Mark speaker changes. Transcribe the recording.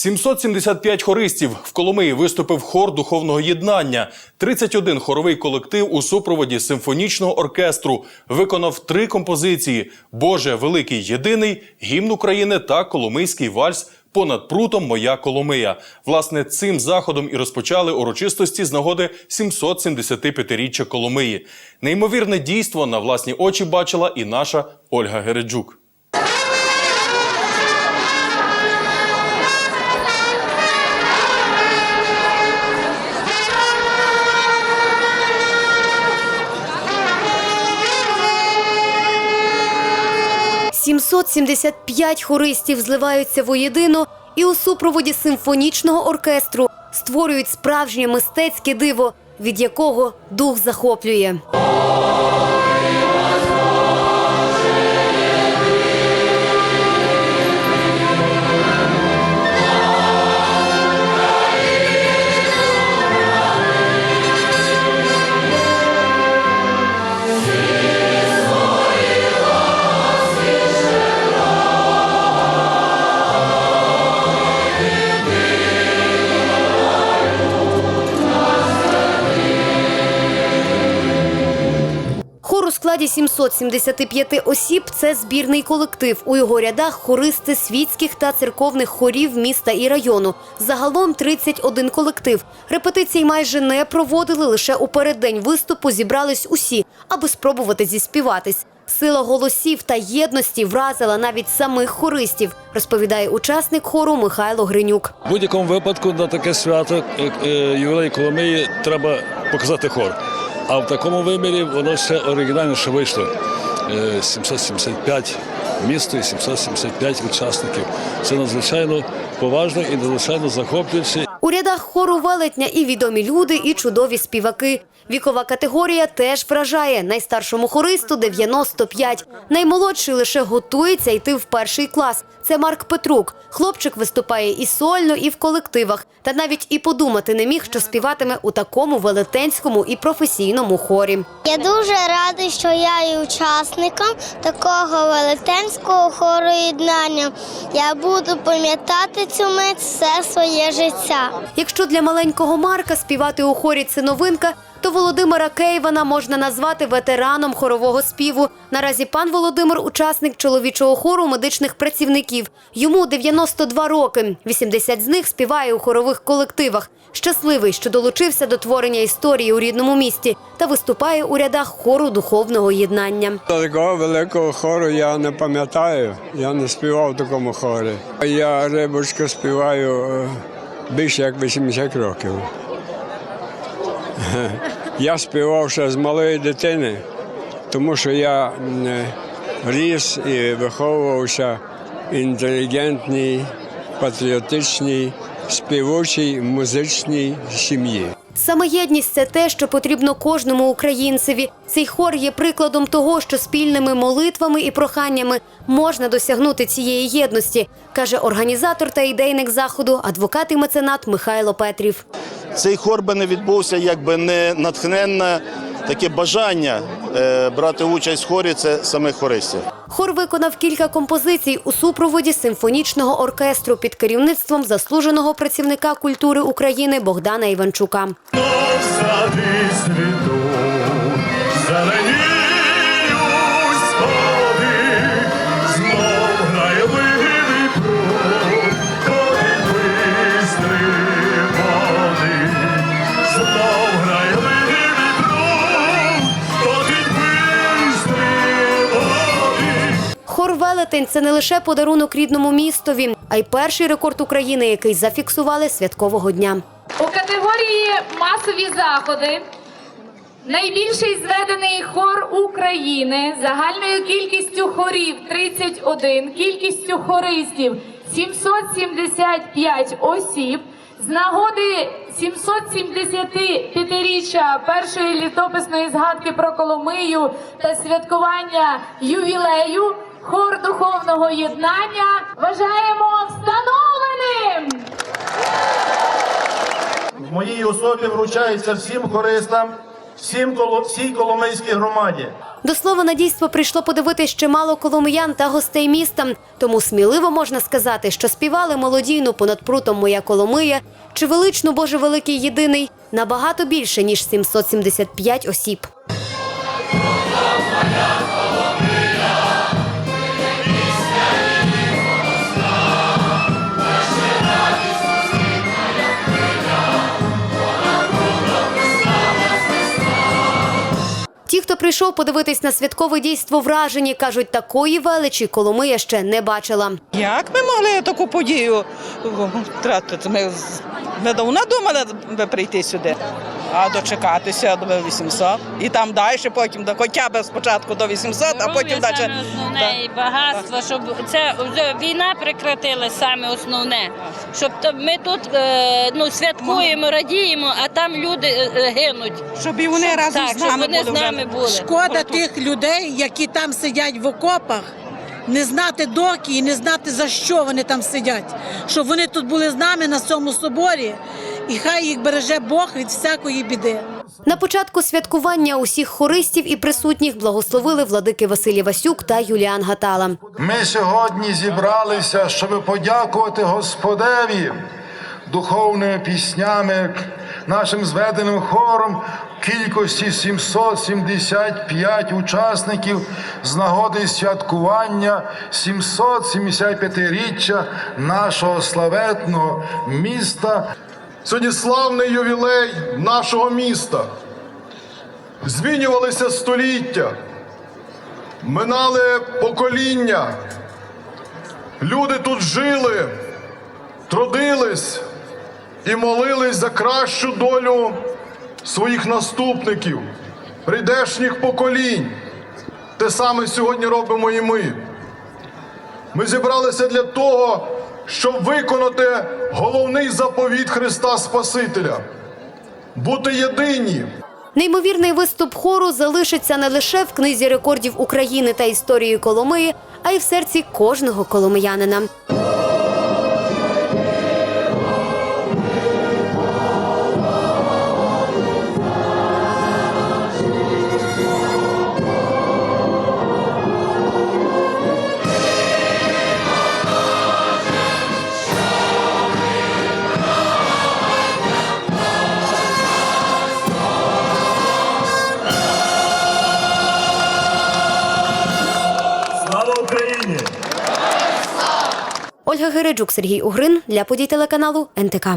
Speaker 1: 775 хористів в Коломиї виступив хор духовного єднання. 31 хоровий колектив у супроводі симфонічного оркестру виконав три композиції: Боже, великий єдиний, гімн України та Коломийський вальс. Понад прутом моя Коломия. Власне, цим заходом і розпочали урочистості з нагоди 775-річчя Коломиї. Неймовірне дійство на власні очі бачила і наша Ольга Гереджук.
Speaker 2: – 775 хористів зливаються воєдино і у супроводі симфонічного оркестру створюють справжнє мистецьке диво, від якого дух захоплює. Складі 775 осіб – це збірний колектив. У його рядах хористи світських та церковних хорів міста і району. Загалом 31 колектив. Репетицій майже не проводили, лише у переддень виступу зібрались усі, аби спробувати зіспіватись. Сила голосів та єдності вразила навіть самих хористів, розповідає учасник хору Михайло Гринюк.
Speaker 3: В будь-якому випадку на таке свято, е, ювілей Коломиї, треба показати хор. А в такому вимірі воно ще оригінальніше вийшло. Е, 775 місто і 775 учасників. Це надзвичайно поважно і надзвичайно захоплююче.
Speaker 2: Рядах хору велетня і відомі люди, і чудові співаки. Вікова категорія теж вражає. Найстаршому хористу 95. Наймолодший лише готується йти в перший клас. Це Марк Петрук. Хлопчик виступає і сольно, і в колективах. Та навіть і подумати не міг, що співатиме у такому велетенському і професійному хорі.
Speaker 4: Я дуже радий, що я є учасником такого велетенського хору єднання. Я буду пам'ятати цю мить все своє життя.
Speaker 2: Якщо для маленького Марка співати у хорі це новинка, то Володимира Кейвана можна назвати ветераном хорового співу. Наразі пан Володимир учасник чоловічого хору медичних працівників. Йому 92 роки. 80 з них співає у хорових колективах. Щасливий, що долучився до творення історії у рідному місті та виступає у рядах хору духовного єднання.
Speaker 5: Такого великого хору я не пам'ятаю. Я не співав в такому хорі. Я рибочка співаю е, більше як 80 років. Я співав ще з малої дитини, тому що я е, ріс і виховувався інтелігентній, патріотичній, співучій музичній сім'ї.
Speaker 2: Саме єдність це те, що потрібно кожному українцеві. Цей хор є прикладом того, що спільними молитвами і проханнями можна досягнути цієї єдності, каже організатор та ідейник заходу, адвокат і меценат Михайло Петрів.
Speaker 6: Цей хор би не відбувся, якби не натхненне таке бажання е, брати участь в хорі це самих хористів.
Speaker 2: Хор виконав кілька композицій у супроводі симфонічного оркестру під керівництвом заслуженого працівника культури України Богдана Іванчука. Велетень це не лише подарунок рідному містові, а й перший рекорд України, який зафіксували святкового дня.
Speaker 7: У категорії масові заходи найбільший зведений хор України загальною кількістю хорів 31, кількістю хористів 775 осіб. З нагоди 775-річчя першої літописної згадки про Коломию та святкування ювілею хор духовного єднання вважаємо встановленим.
Speaker 8: в моїй особі вручається всім хористам, всім коло- всій Коломийській громаді.
Speaker 2: До слова, на дійство прийшло подивитись чимало коломиян та гостей міста. Тому сміливо можна сказати, що співали молодійну понад прутом Моя Коломия чи величну Боже Великий Єдиний набагато більше ніж 775 осіб. Прийшов подивитись на святкове дійство вражені, кажуть, такої величі Коломия ще не бачила.
Speaker 8: Як ми могли таку подію втратити? Ми, ми давно думали би прийти сюди, а дочекатися до 800. І там далі, потім до хоча б спочатку до 800, а потім далі.
Speaker 9: саме основне і багатство, щоб це війна прекратила саме основне. Щоб то ми тут е, ну святкуємо, радіємо, а там люди е, е, гинуть.
Speaker 8: Щоб і вони
Speaker 9: Щоб-
Speaker 8: разом
Speaker 9: так,
Speaker 8: з нами
Speaker 9: щоб вони
Speaker 8: були
Speaker 9: з нами були.
Speaker 10: Шкода тих людей, які там сидять в окопах, не знати доки і не знати за що вони там сидять. Щоб вони тут були з нами на цьому соборі, і хай їх береже Бог від всякої біди.
Speaker 2: На початку святкування усіх хористів і присутніх благословили владики Василій Васюк та Юліан Гатала.
Speaker 11: Ми сьогодні зібралися, щоб подякувати Господеві духовними піснями, нашим зведеним хором кількості 775 учасників з нагоди святкування 775-річчя нашого славетного міста.
Speaker 12: Сьогодні славний ювілей нашого міста. Змінювалися століття, минали покоління. Люди тут жили, трудились і молились за кращу долю своїх наступників, прийдешніх поколінь. Те саме сьогодні робимо і ми. Ми зібралися для того, щоб виконати головний заповіт Христа Спасителя бути єдині.
Speaker 2: Неймовірний виступ хору залишиться не лише в книзі рекордів України та історії Коломиї, а й в серці кожного коломиянина. Ольга Гереджук, Сергій Угрин для подій телеканалу НТК.